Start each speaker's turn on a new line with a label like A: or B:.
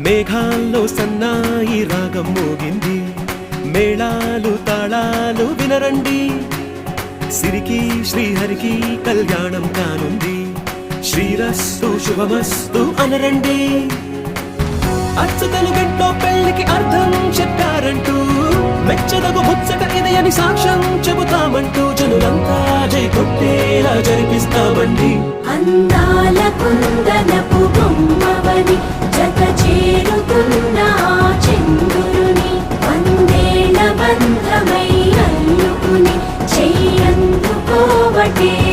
A: మేఘాల్లో సన్నాయి రాగం మోగింది. మేళాలు తాళాలు వినరండి. సిరికి శ్రీహరికి కళ్యాణం కానుంది. శ్రీరస్తు శుభమస్తు అనరండి. అచ్చ గంటో పెళ్ళికి అర్థం చెప్పారంటూ మెచ్చదగు ముచ్చట ఇది అని సాక్ష్యం చెబుతామంటూ జనులంతా జై కొట్టేలా జరిపిస్తామండి.
B: అందాల కుందనపు again.